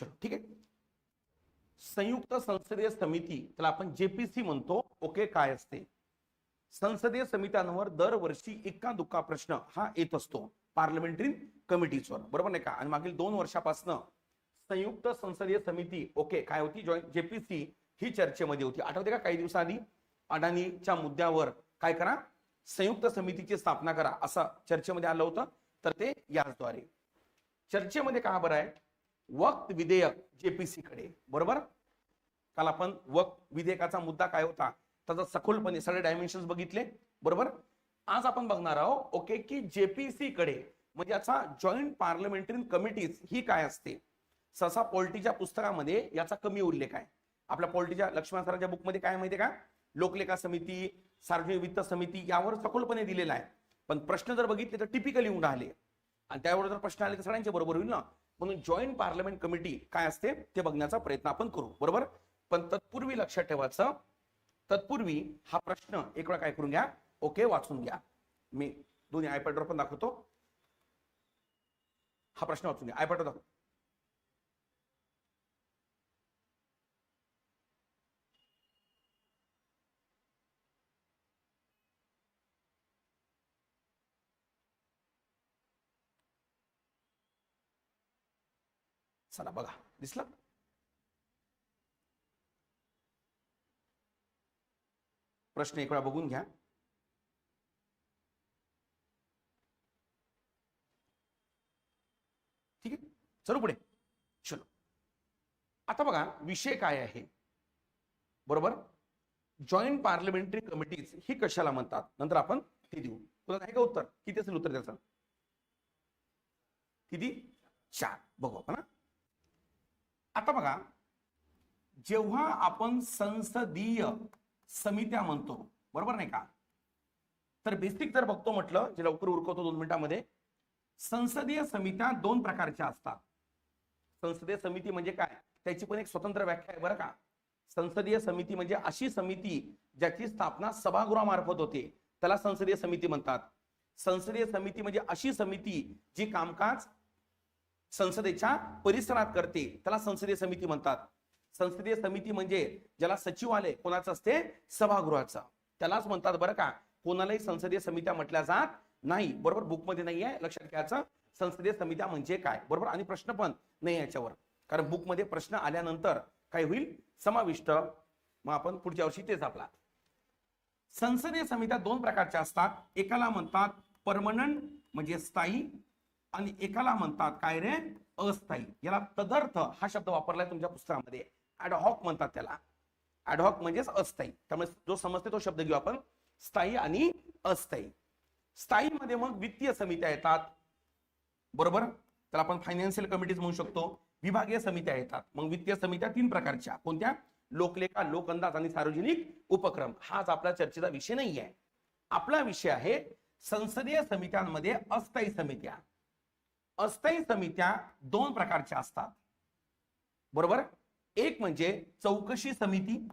चलो ठीक आहे? संयुक्त संसदीय समिती त्याला आपण जेपीसी म्हणतो ओके काय असते? संसदीय समित्यांवर दरवर्षी इक्का दुक्का प्रश्न हा येत असतो पार्लमेंटरी कमिटीजवर बरोबर नाही का? आणि मागील दोन वर्षापासून संयुक्त संसदीय समिती ओके काय होती? जॉईंट जेपीसी ही चर्चेमध्ये होती. आठवते का? काही दिवसाआधी अडाणीच्या मुद्द्यावर काय करा? संयुक्त समितीची स्थापना करा असं चर्चेमध्ये आलं होतं. तर ते याचद्वारे. चर्चेमध्ये का बरं आहे? वक्त विधेयक जेपीसी कडे बरोबर? काल आपण वक्त विधेयकाचा मुद्दा काय होता? त्याचा सखोलपणे सगळे डायमेन्शन बघितले. बरोबर? आज आपण बघणार आहोत ओके की जेपीसी कडे म्हणजे याचा जॉईंट पार्लमेंटरी कमिटीज ही काय असते? सहसा पॉलिटीच्या पुस्तकामध्ये याचा कमी उल्लेख आहे. आपल्या पॉलिटीच्या लक्ष्मण सरांच्या बुकमध्ये काय माहितीये का? लोकलेखा समिती सार्वजनिक वित्त समिती यावर सखोलपणे दिलेला आहे. पण प्रश्न जर बघितले तर टिपिकली येऊन राहिले आणि त्यावर जर प्रश्न आले तर सगळ्यांच्या बरोबर होईल ना? म्हणून जॉईंट पार्लमेंट कमिटी काय असते ते बघण्याचा प्रयत्न आपण करू. बरोबर? पण तत्पूर्वी लक्षात ठेवायचं तत्पूर्वी हा प्रश्न एक वेळा काय करून घ्या ओके वाचून घ्या. मी दोन्ही आयपॅडवर पण दाखवतो. हा प्रश्न वाचून घ्या. आयपॅडवर दाखवतो चला बघा दिसलं? प्रश्न एक वेळा बघून घ्या. ठीक आहे? चलो पुढे. चलो. आता बघा विषय काय आहे? बरोबर? जॉईंट पार्लमेंटरी कमिटीज ही कशाला म्हणतात? नंतर आपण ते देऊ. तुला आहे का उत्तर? किती असेल उत्तर त्याचं? किती? चार. बघू आपण आता बघा जेव्हा आपण संसदीय समित्या म्हणतो बरोबर नाही का? तर बेसिक जर बघतो म्हटलं जे लवकर उरकवतो दोन मिनिटांमध्ये संसदीय समित्या दोन प्रकारच्या असतात. संसदीय समिती म्हणजे काय? त्याची पण एक स्वतंत्र व्याख्या आहे बरं का. संसदीय समिती म्हणजे अशी समिती ज्याची स्थापना सभागृहामार्फत होते. त्याला संसदीय समिती म्हणतात. संसदीय समिती म्हणजे अशी समिती जी कामकाज संसदेच्या परिसरात करते. त्याला संसदीय समिती म्हणतात. संसदीय समिती म्हणजे ज्याला सचिवालय कोणाचं असते? सभागृहाचं. त्यालाच म्हणतात बरं का कोणालाही संसदीय समित्या म्हटल्या जात नाही. बरोबर? बुकमध्ये नाही आहे लक्षात घ्यायचं. संसदीय समित्या म्हणजे काय? बरोबर? आणि प्रश्न पण नाही याच्यावर. कारण बुकमध्ये प्रश्न आल्यानंतर काय होईल? समाविष्ट. मग आपण पुढच्या वर्षी तेच आपला. संसदीय समित्या दोन प्रकारच्या असतात. एकाला म्हणतात परमनंट म्हणजे स्थायी आणि एकाला म्हणतात काय रे? अस्थायी. याला तदर्थ हा शब्द वापरलाय तुमच्या पुस्तकामध्ये. ऍडहॉक म्हणतात त्याला. ऍडहॉक म्हणजेच अस्थायी. त्यामुळे जो समजते तो शब्द घेऊ आपण. स्थायी आणि अस्थायी. स्थायी मध्ये मग वित्तीय समित्या येतात. बरोबर? त्याला आपण फायनान्शियल कमिटीज म्हणू शकतो. विभागीय समित्या येतात. मग वित्तीय समित्या तीन प्रकारच्या. कोणत्या? लोकलेखा लोक अंदाज आणि सार्वजनिक उपक्रम. हाच आपला चर्चेचा विषय नाही आहे आपला विषय आहे संसदीय समित्यांमध्ये अस्थायी समित्या. अस्थायी समित्या दोन प्रकारच्या असतात. बरोबर? एक म्हणजे चौकशी समिती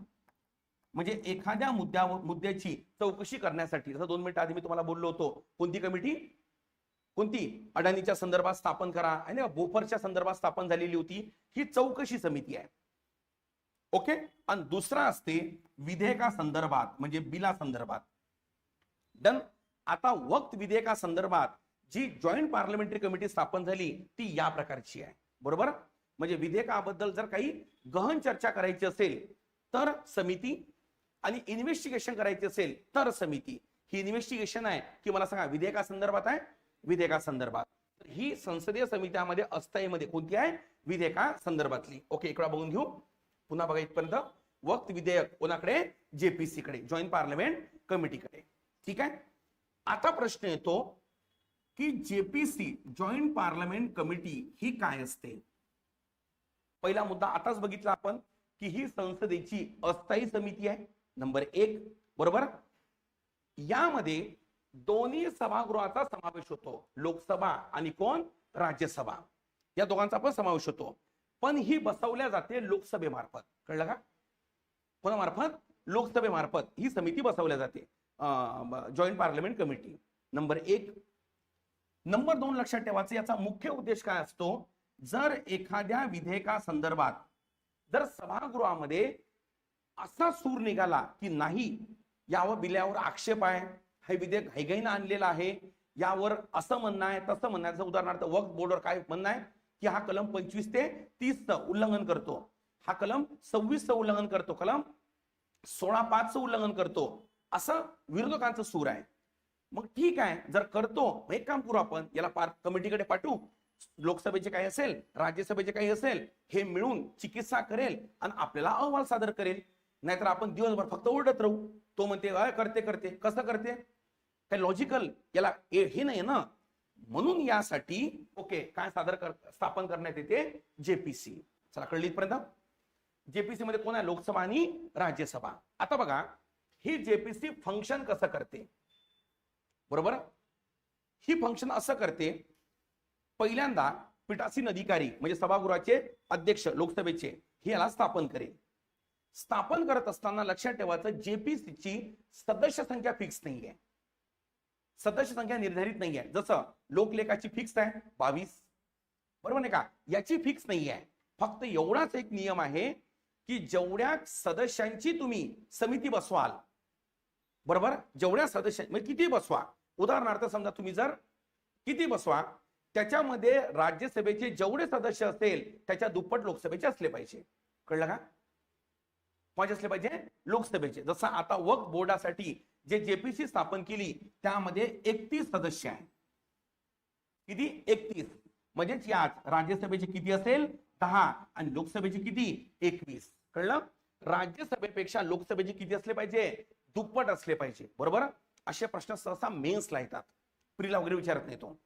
म्हणजे एखाद्या मुद्द्यावर मुद्द्याची चौकशी करण्यासाठी. जसं दोन मिनिटं आधी मी तुम्हाला बोललो होतो कोणती कमिटी? कोणती? अडाणीच्या संदर्भात स्थापन करा. आणि बोफरच्या संदर्भात स्थापन झालेली होती ही चौकशी समिती आहे. ओके? आणि दुसरा असते विधेयका संदर्भात म्हणजे बिला संदर्भात. डन? आता वक्त विधेयका संदर्भात जी जॉईंट पार्लमेंटरी कमिटी स्थापन झाली ती या प्रकारची आहे. बरोबर? म्हणजे विधेयकाबद्दल जर काही गहन चर्चा करायची असेल तर समिती. आणि इन्व्हेस्टिगेशन करायची असेल तर समिती. ही इन्व्हेस्टिगेशन आहे की मला सांगा विधेयका संदर्भात आहे? विधेयका संदर्भात ही संसदीय समित्यामध्ये अस्थायीमध्ये कोणती आहे? विधेयका संदर्भातली ओके इकडे बघून घेऊ. पुन्हा बघा इथपर्यंत. वक्त विधेयक कोणाकडे? जेपीसी कडे. जॉईंट पार्लमेंट कमिटीकडे ठीक आहे? आता प्रश्न येतो की जेपीसी जॉईंट पार्लमेंट कमिटी ही काय असते? पहिला मुद्दा आताच बघितला आपण की ही संसदेची अस्थायी समिती आहे नंबर एक बरोबर? यामध्ये दोन्ही सभागृहाचा समावेश होतो लोकसभा आणि कोण? राज्यसभा. या दोघांचा पण समावेश होतो. पण ही बसवल्या जाते लोकसभेमार्फत. कळलं का? कोणामार्फत? लोकसभेमार्फत ही समिती बसवल्या जाते जॉईंट पार्लमेंट कमिटी. नंबर एक नंबर दोन लक्षात ठेवायचं याचा मुख्य उद्देश काय असतो? जर एखाद्या विधेयका संदर्भात जर सभागृहामध्ये असा सूर निघाला की नाही यावर बिल्यावर आक्षेप आहे हे विधेयक घाईघाईनं आणलेलं आहे यावर असं म्हणणं आहे तसं म्हणणं आहे जसं उदाहरणार्थ वक्त बोर्डवर काय म्हणणं आहे की हा कलम पंचवीस ते तीसचं उल्लंघन करतो. हा कलम सव्वीसचं उल्लंघन करतो कलम सोळा पाचचं उल्लंघन करतो असं विरोधकांचं सूर आहे. मग ठीक आहे जर करतो एक काम करू आपण याला पार कमिटीकडे पाठवू. लोकसभेचे काही असेल राज्यसभेचे काही असेल हे मिळून चिकित्सा करेल आणि आपल्याला अहवाल सादर करेल. नाहीतर आपण दिवसभर फक्त ओरडत राहू. तो म्हणते "अय, करते करते. कसं करते? काय लॉजिकल याला ए- हे नाही ना. म्हणून यासाठी ओके काय सादर कर स्थापन करण्यात येते? जेपीसी. चला कळली इथपर्यंत जेपीसी मध्ये कोण आहे? लोकसभा आणि राज्यसभा. आता बघा ही जेपीसी फंक्शन कसं करते? बरोबर? ही फंक्शन असं करते पहिल्यांदा पीठासीन अधिकारी म्हणजे सभागृहाचे अध्यक्ष लोकसभेचे हे याला स्थापन करेल. स्थापन करत असताना लक्षात ठेवायचं जेपीसीची सदस्य संख्या फिक्स नाही आहे सदस्य संख्या निर्धारित नाही आहे जसं लोकलेखाची फिक्स आहे बावीस. बरोबर नाही का? याची फिक्स नाही आहे फक्त एवढाच एक नियम आहे की जेवढ्या सदस्यांची तुम्ही समिती बसवाल बरोबर? जेवढ्या सदस्य म्हणजे किती बसवा? उदाहरणार्थ समजा तुम्ही जर किती बसवा त्याच्यामध्ये राज्यसभेचे जेवढे सदस्य असेल त्याच्या दुप्पट लोकसभेचे असले पाहिजे. कळलं का? कोणाचे असले पाहिजे लोकसभेचे. जसं आता वक्फ बोर्डासाठी जे जेपीसी स्थापन केली त्यामध्ये एकतीस सदस्य आहे किती? एकतीस. म्हणजेच यात राज्यसभेचे किती असेल? दहा. आणि लोकसभेचे किती? एकवीस. कळलं? राज्यसभेपेक्षा लोकसभेचे किती असले पाहिजे? दुप्पट असले पाहिजे. बरोबर? असे प्रश्न सहसा मेन्सला येतात. प्रीला वगैरे विचारत नाही तो.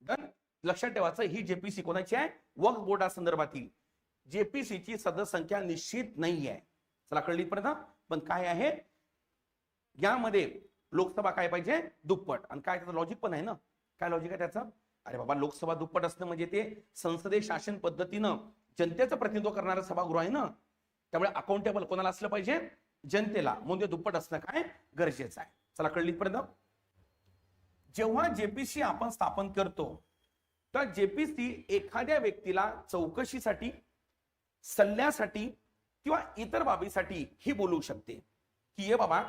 डन लक्षात ठेवायचं ही जेपीसी कोणाची आहे? वर्क बोर्डा संदर्भातील. जेपीसीची सदस्य संख्या निश्चित नाही आहे. चला कळली पर्यंत पण काय आहे? यामध्ये लोकसभा काय पाहिजे? दुप्पट. आणि काय त्याचं लॉजिक पण आहे ना? काय लॉजिक आहे त्याचं? अरे बाबा लोकसभा दुप्पट असणं म्हणजे ते संसदीय शासन पद्धतीनं जनतेचं प्रतिनिधित्व करणारं सभागृह आहे ना? त्यामुळे अकाउंटेबल कोणाला असलं पाहिजे? जनतेला. म्हणजे दुप्पट असणं काय? गरजेचं आहे. चला कळली पर्यंत? जेव्हा जेपीसी आपण स्थापन करतो तर जेपीसी एखाद्या व्यक्तीला चौकशीसाठी सल्ल्यासाठी किंवा इतर बाबीसाठी ही बोलू शकते. की ये बाबा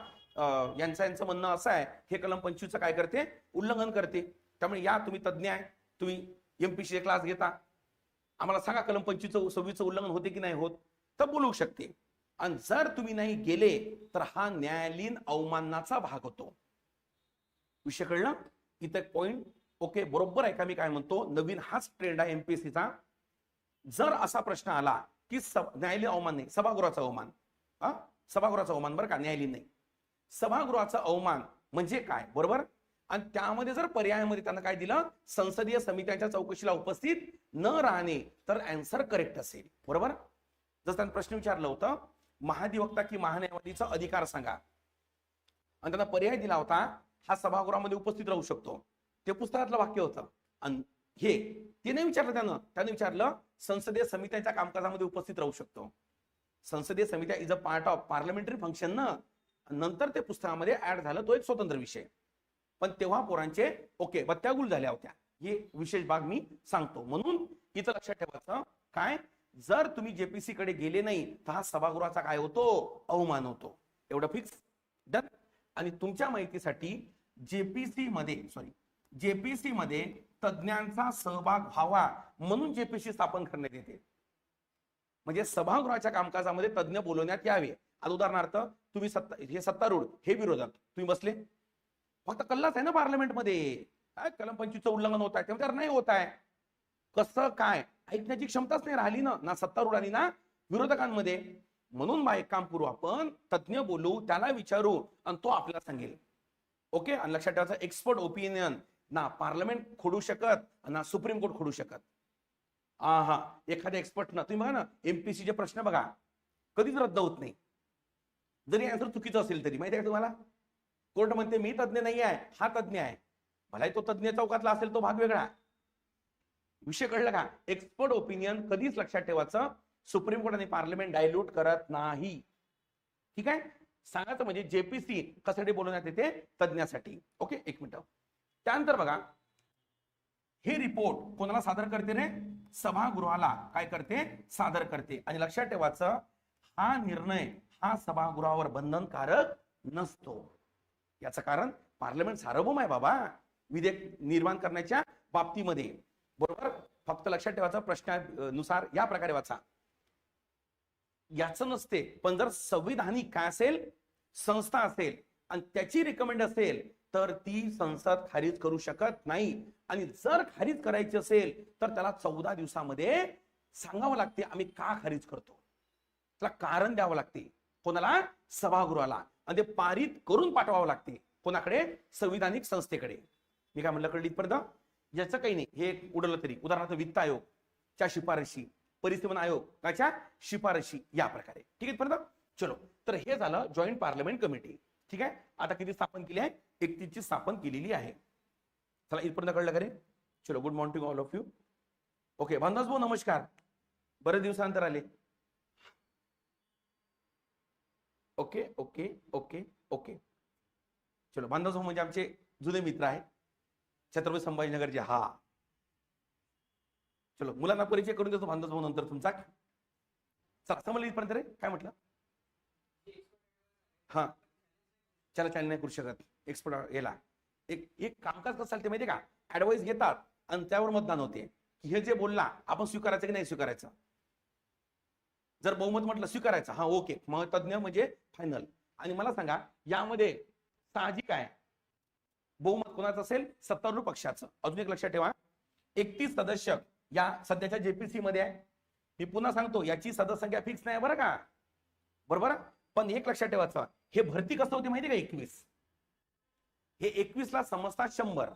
यांचं यांचं म्हणणं असं आहे हे कलम पंचवीसचं काय करते? उल्लंघन करते. त्यामुळे या तुम्ही तज्ज्ञ आहे तुम्ही एमपीसी क्लास घेता. आम्हाला सांगा कलम पंचवीसचं सव्वीसचं उल्लंघन होते की नाही होत. तर बोलू शकते. आणि जर तुम्ही नाही गेले तर हा न्यायालयीन अवमानाचा भाग होतो. विषय कळलं? इथं पॉइंट ओके बरोबर आहे का? मी काय म्हणतो? नवीन हाच ट्रेंड आहे एमपीएससीचा जर असा प्रश्न आला की सब- न्यायालयीन अवमान नाही सभागृहाचा अवमान. हा? सभागृहाचा अवमान बरं का? न्यायालयीन नाही. सभागृहाचा अवमान म्हणजे काय? बरोबर? आणि त्यामध्ये जर पर्यायामध्ये त्यांना काय दिलं? संसदीय समित्यांच्या चौकशीला उपस्थित न राहणे तर अँसर करेक्ट असेल. बरोबर? जर त्यांनी प्रश्न विचारलं होतं महाधिवक्ता की महान्यायवादीचा अधिकार सांगा. आणि त्यांना पर्याय दिला होता हा सभागृहामध्ये उपस्थित राहू शकतो. ते पुस्तकातलं वाक्य होतं. आणि हे ते नाही विचारलं त्यानं. त्याने विचारलं संसदीय समित्यांच्या कामकाजामध्ये उपस्थित राहू शकतो. संसदीय समित्या is a part of parliamentary function ना नंतर ते पुस्तकामध्ये ऍड झालं तो एक स्वतंत्र विषय. पण तेव्हा पोरांचे ओके बत्त्यागुल झाल्या होत्या. हे विशेष भाग मी सांगतो. म्हणून इथं लक्षात ठेवायचं काय? जर तुम्ही जेपीसी कडे गेले नाही तर हा सभागृहाचा काय होतो? अवमान होतो. एवढं फिक्स डन आणि तुमच्या माहितीसाठी जेपीसी मध्ये सॉरी जेपीसी मध्ये तज्ज्ञांचा सहभाग व्हावा म्हणून जेपीसी स्थापन करण्यात येते. म्हणजे सभागृहाच्या कामकाजामध्ये तज्ज्ञ बोलवण्यात यावे. आता उदाहरणार्थ तुम्ही सत्ता हे सत्तारूढ हे विरोधात तुम्ही बसले. फक्त कल्लाच आहे ना पार्लमेंटमध्ये. काय कलम पंचवीसचं उल्लंघन होत आहे तेव्हा नाही होत आहे. कसं काय? ऐकण्याची क्षमताच नाही राहिली ना ना सत्तारूढ आणि ना विरोधकांमध्ये. म्हणून बा एक काम करू आपण तज्ज्ञ बोलू त्याला विचारू आणि तो आपल्याला सांगेल. ओके? आणि लक्षात ठेवायचं एक्सपर्ट ओपिनियन ना पार्लमेंट खोडू शकत ना सुप्रीम कोर्ट खोडू शकत. हा हा एखाद्या एक्सपर्ट ना तुम्ही बघा ना एमपीसीचे प्रश्न बघा. कधीच रद्द होत नाही. जरी आन्सर चुकीचं असेल तरी माहिती आहे तुम्हाला? कोर्ट म्हणते मी तज्ज्ञ नाही आहे हा तज्ज्ञ आहे. भलाही तो तज्ज्ञ चौकातला असेल तो भाग वेगळा. विषय कळलं का? एक्सपर्ट ओपिनियन कधीच लक्षात ठेवायचं सुप्रीम कोर्ट आणि पार्लमेंट डायल्यूट करत नाही. ठीक आहे? सांगायचं म्हणजे जेपीसी कशासाठी बोलवण्यात येते? तज्ज्ञासाठी. ओके? एक मिनिट. त्यानंतर बघा. हे रिपोर्ट कोणाला सादर करते रे? सभागृहाला. काय करते? सादर करते. आणि लक्षात ठेवायचं हा निर्णय हा सभागृहावर बंधनकारक नसतो. याचं कारण पार्लमेंट सार्वभौम आहे बाबा. विधेयक निर्माण करण्याच्या बाबतीमध्ये. बरोबर? फक्त लक्षात ठेवायचा प्रश्नानुसार या प्रकारे वाचा. याचं नसते पण जर संविधानिक काय असेल संस्था असेल आणि त्याची रिकमेंड असेल तर ती संसद खारिज करू शकत नाही. आणि जर खारिज करायची असेल तर त्याला चौदा दिवसामध्ये सांगावं लागते आम्ही का खारिज करतो? त्याला कारण द्यावं लागते. कोणाला? सभागृहाला. आणि ते पारित करून पाठवावं लागते. कोणाकडे? संविधानिक संस्थेकडे. मी काय म्हणलं कळली इथपर्यंत याचं काही नाही. हे एक उडलं तरी. उदाहरणार्थ वित्त आयोगच्या शिफारशी परिसीमन आयोग त्याच्या शिफारशी या प्रकारे. ठीक आहे पर्यंत चलो. तर हे झालं जॉईंट पार्लमेंट कमिटी ठीक आहे? आता किती स्थापन केली आहे? एकतीसची स्थापन केलेली आहे. चला इथपर्यंत कळलं का रे? चलो good morning all of you okay भाऊ भाऊ नमस्कार. बरेच दिवसानंतर आले. ओके ओके ओके ओके चलो भाऊ म्हणजे आमचे जुने मित्र आहेत. छत्रपती संभाजीनगरचे हा. चलो मुलांना परिचय करून देतो भाऊ नंतर तुमचा. समजलं इथपर्यंत रे? काय म्हटलं? हा. चला चालेल नाही करू शकत. एक्सपर्ट याला. एक एक कामकाज कसं चालते माहितीये का? ऍडवाइस घेतात आणि त्यावर मतदान होते. की हे जे बोलला आपण स्वीकारायचं की नाही स्वीकारायचं? जर बहुमत म्हटलं स्वीकारायचं. हा ओके. मग तज्ञ म्हणजे फायनल आणि मला सांगा यामध्ये साहजिक आहे. बहुमत कोणाचं असेल? सत्तारूढ पक्षाचं. अजून एक लक्षात ठेवा. एकतीस सदस्य या सध्याच्या जेपीसी मध्ये आहे. मी पुन्हा सांगतो याची सदस्यसंख्या फिक्स नाही बरं का? बरोबर? पण एक लक्षात ठेवायचं. हे भरती कसं होती माहिती का एकवीस? हे एकवीस ला समजतात शंभर.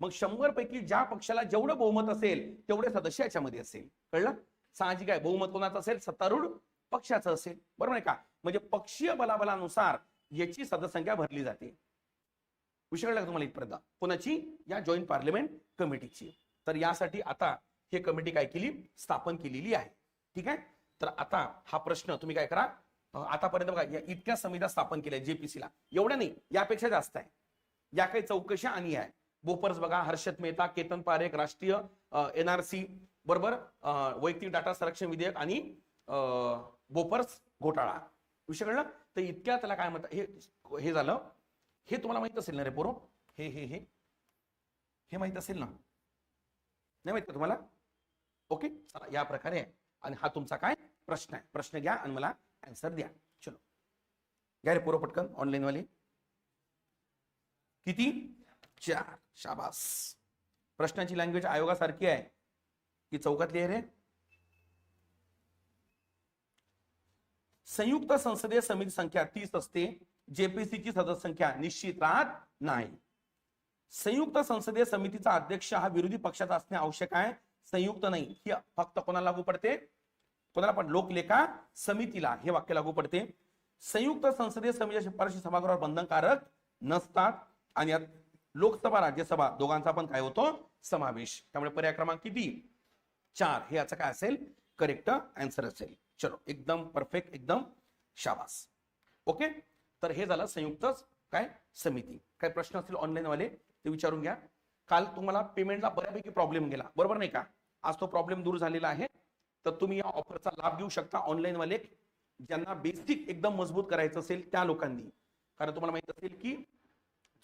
मग शंभर पैकी ज्या पक्षाला जेवढं बहुमत असेल तेवढे सदस्य याच्यामध्ये असेल. कळलं? साहजिक आहे. बहुमत कोणाचं असेल? सत्तारूढ पक्षाचं असेल. बरोबर आहे का? म्हणजे पक्षीय बलाबलानुसार याची सदस्यसंख्या भरली जाते. विषय कळला का तुम्हाला इथपर्यंत. कोणाची या जॉईंट पार्लमेंट कमिटीची तर यासाठी आता हे कमिटी काय केली? स्थापन केलेली आहे. ठीक आहे? तर आता हा प्रश्न तुम्ही काय करा? आतापर्यंत बघा या इतक्या समित्या स्थापन केल्या जेपीसीला. एवढ्या नाही यापेक्षा जास्त आहे. या काही चौकशा आणि आहे. बोपर्स बघा हर्षद मेहता केतन पारेख राष्ट्रीय एनआरसी बरोबर? वैयक्तिक डाटा संरक्षण विधेयक आणि बोपर्स घोटाळा. विषय कळलं? तर इतक्या त्याला काय म्हणतात हे हे झालं हे तुम्हाला माहीत असेल ना रे पोरो? हे हे हे. हे माहीत असेल ना? नाही माहीत का तुम्हाला? ओके चला या प्रकारे. आहे आणि हा तुमचा काय? प्रश्न आहे. प्रश्न घ्या आणि मला आन्सर द्या. चलो. घ्या रे पोरो पटकन ऑनलाईन वाले. किती? चार. शाबास. प्रश्नाची लँग्वेज आयोगासारखी आहे. की चौकातली आहे रे. संयुक्त संसदीय समिती संख्या तीस असते. जेपीसीची सदस्य संख्या निश्चित राहत नाही. संयुक्त संसदीय समितीचा अध्यक्ष हा विरोधी पक्षाचा असणे आवश्यक आहे. संयुक्त नाही ही फक्त कोणाला लागू पडते? कोणाला पण लोकलेखा समितीला हे वाक्य लागू पडते. संयुक्त संसदीय समितीच्या शिफारशी सभागृहावर बंधनकारक नसतात आणि यात लोकसभा राज्यसभा दोघांचा पण काय होतो? समावेश. त्यामुळे पर्याय क्रमांक किती? चार. हे याचं काय असेल? करेक्ट आन्सर असेल. चलो एकदम परफेक्ट एकदम शाबास. ओके? तर हे झालं संयुक्त काय? समिती. काय प्रश्न असतील ऑनलाईनवाले ते विचारून घ्या. काल तुम्हाला पेमेंटला बऱ्यापैकी प्रॉब्लेम गेला. बरोबर नाही का? आज तो प्रॉब्लेम दूर झालेला आहे. तर तुम्ही या ऑफरचा लाभ घेऊ शकता ऑनलाईनवाले ज्यांना बेसिक एकदम मजबूत करायचं असेल त्या लोकांनी. कारण तुम्हाला माहीत असेल की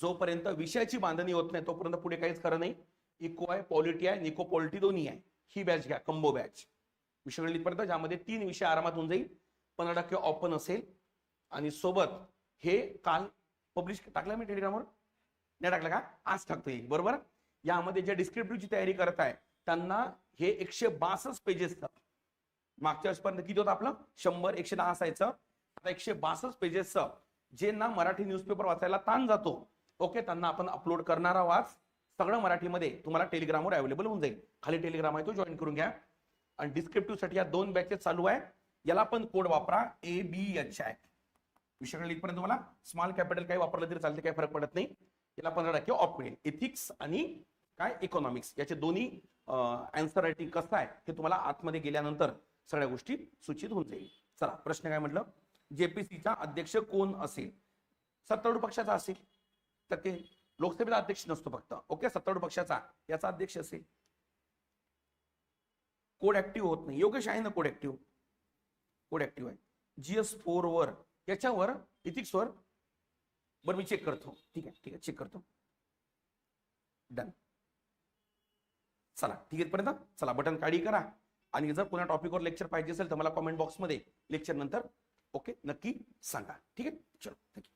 जोपर्यंत विषयाची बांधणी होत नाही तोपर्यंत पुढे काहीच खरं नाही. इको आहे पॉलिटी आहे निको पॉलिटी दोन्ही आहे. ही बॅच घ्या कंबो बॅच विषय पर्यंत ज्यामध्ये तीन विषय आरामात होऊन जाईल. पंधरा टक्के ऑपन असेल. आणि सोबत हे काल पब्लिश टाकलं मी टेलिग्रामवर नाही टाकलं का? आज टाकतो येईल बरोबर? यामध्ये जे डिस्क्रिप्टिव्हची तयारी करत आहे त्यांना हे एकशे बासष्ट पेजेस मागच्या वर्षपर्यंत किती होतं आपलं? शंभर एकशे दहा असायचं. आता एकशे बासष्ट पेजेसचं जे ना मराठी न्यूजपेपर वाचायला ताण जातो. ओके त्यांना आपण अपलोड करणारा वाच सगळं मराठीमध्ये तुम्हाला टेलिग्रामवर अवेलेबल होऊन जाईल. खाली टेलिग्राम आहे तो जॉईन करून घ्या. आणि डिस्क्रिप्टिव्हसाठी या दोन बॅचेस चालू आहे. याला पण कोड वापरा ए बी एच आय विषयाकडे इथपर्यंत तुम्हाला स्मॉल कॅपिटल काही वापरलं तरी चालते काही फरक पडत नाही. याला पंधरा टक्के ऑफ मिळेल. एथिक्स आणि काय? इकॉनॉमिक्स याचे दोन्ही अँसर रायटिंग कसं आहे हे तुम्हाला आतमध्ये गेल्यानंतर सगळ्या गोष्टी सूचित होऊन जाईल. चला प्रश्न काय म्हटलं? जेपीसीचा अध्यक्ष कोण असेल? सत्तारूढ पक्षाचा असेल. तर ते लोकसभेचा अध्यक्ष नसतो फक्त. ओके? सत्तारूढ पक्षाचा. याचा अध्यक्ष असेल. कोड ऍक्टिव्ह होत नाही. योगेश आहे ना कोड ऍक्टिव्ह कोड ऍक्टिव्ह आहे. जीएस फोर वर याच्यावर इथिक्सवर बरं मी चेक करतो. ठीक आहे ठीक आहे चेक करतो. डन चला ठीक आहे पर्यंत चला बटन काढी करा. आणि जर पुन्हा टॉपिकवर लेक्चर पाहिजे असेल तर मला कॉमेंट बॉक्समध्ये लेक्चर नंतर ओके नक्की सांगा. ठीक आहे? चलो थँक्यू